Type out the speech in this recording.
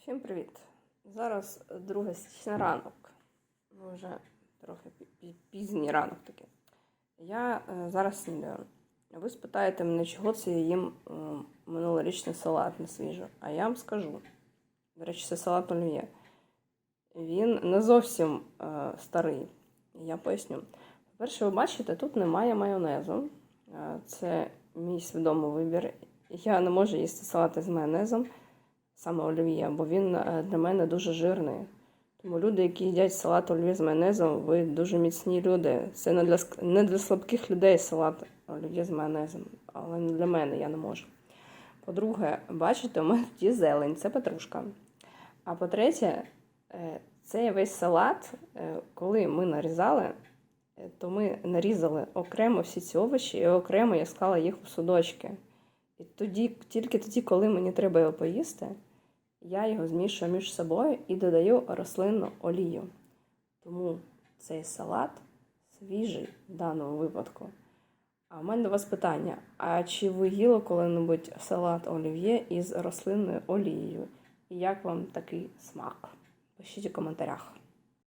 Всім привіт! Зараз 2 січня ранок. Ну, вже трохи пі- пі- пізній ранок такий. Я е, зараз снідаю. Ви спитаєте мене, чого це я їм е, минулорічний салат не свіжий. А я вам скажу. До речі, це салат олів'є. Він не зовсім е, старий. Я поясню. По-перше, ви бачите, тут немає майонезу. Це мій свідомий вибір. Я не можу їсти салати з майонезом саме олів'є, бо він е, для мене дуже жирний. Тому люди, які їдять салат олів'є з майонезом, ви дуже міцні люди. Це не для, не для слабких людей салат олів'є з майонезом, але не для мене я не можу. По-друге, бачите, у мене є зелень, це петрушка. А по-третє, е, цей весь салат, е, коли ми нарізали, то ми нарізали окремо всі ці овочі і окремо я склала їх у судочки. І тоді, тільки тоді, коли мені треба його поїсти, я його змішую між собою і додаю рослинну олію. Тому цей салат свіжий в даному випадку. А в мене до вас питання: а чи ви їли коли-небудь салат олів'є із рослинною олією? І як вам такий смак? Пишіть у коментарях.